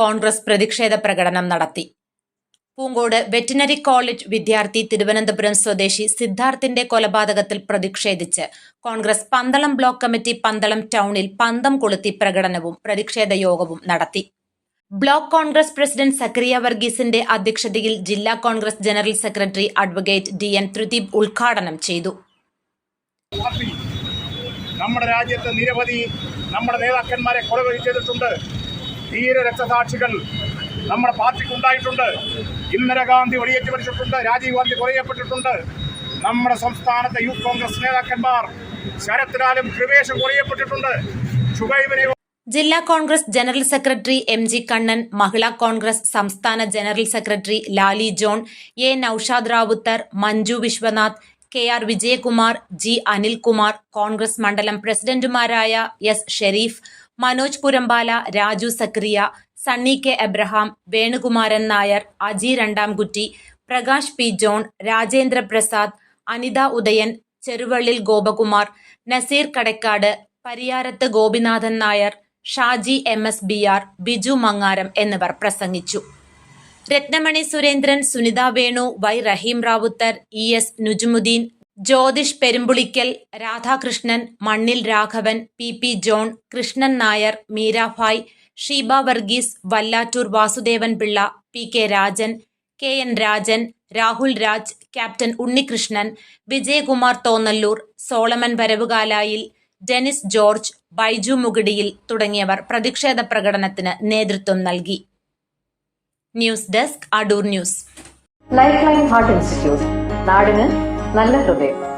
കോൺഗ്രസ് പ്രതിഷേധ പ്രകടനം നടത്തി. പൂങ്കോട് വെറ്റിനറി കോളേജ് വിദ്യാർത്ഥി തിരുവനന്തപുരം സ്വദേശി സിദ്ധാർത്ഥിന്റെ കൊലപാതകത്തിൽ പ്രതിഷേധിച്ച് Congress Pandalam block committee Pandalam ടൗണിൽ പന്തം കൊളുത്തി പ്രകടനവും പ്രതിഷേധ യോഗവും നടത്തി. ബ്ലോക്ക് കോൺഗ്രസ് പ്രസിഡന്റ് സക്രിയ വർഗീസിന്റെ അധ്യക്ഷതയിൽ ജില്ലാ Congress general secretary advocate D N Thrideep ഉദ്ഘാടനം ചെയ്തു. നമ്മുടെ രാജ്യത്ത് നിരവധി നമ്മുടെ നേതാക്കന്മാരെ കൊലകൾ ചെയ്തിട്ടുണ്ട്. ധീര രക്തസാക്ഷികൾ നമ്മുടെ പാർട്ടിക്ക് ഉണ്ടായിട്ടുണ്ട് ഇന്ദിരാഗാന്ധി വെടിയേറ്റ് പഠിച്ചിട്ടുണ്ട് രാജീവ് ഗാന്ധി കൊലയപ്പെട്ടിട്ടുണ്ട്. നമ്മുടെ സംസ്ഥാനത്തെ യൂത്ത് കോൺഗ്രസ് നേതാക്കന്മാർ ശരത് ലാലും കൃപേഷും കൊലയപ്പെട്ടിട്ടുണ്ട് ജില്ലാ Congress general secretary M G Kannan മഹിളാ കോൺഗ്രസ് സംസ്ഥാന general secretary Lali John A Naushad Ravuthar Manju Vishwanath K R Vijayakumar G Anilkumar Congress മണ്ഡലം പ്രസിഡന്റുമാരായ S Shereef Manoj Purampala Raju Sakariya Sunny K Abraham Venukumaran Nair Aji Randamkutti Prakash P John Rajendra Prasad Anitha Udayan Cheruvallil Gopakumar Nazeer Kadakkad Pariyarathu Gopinathan Nair Shaji M S B R Biju Mangaram എന്നിവർ പ്രസംഗിച്ചു. Rathnamani Surendran Sunitha Venu Y Rahim Ravuthar E S Nujumuddin Jyothish Perumpulickal Radhakrishnan Mannil Raghavan P P John Krishnan Nair Meerabai Sheeba Varghese Vallattoor Vasudevan Pillai P K Rajan K N Rajan Rahul Raj captain Unnikrishnan Vijayakumar Thonnallur Solomon Varavukalayil Denis George Baiju Mugadiyil തുടങ്ങിയവർ പ്രതിഷേധ പ്രകടനത്തിന് നേതൃത്വം നൽകി. News desk Adoor news. Life line heart institute നാടിന് നല്ല ഹൃദയം.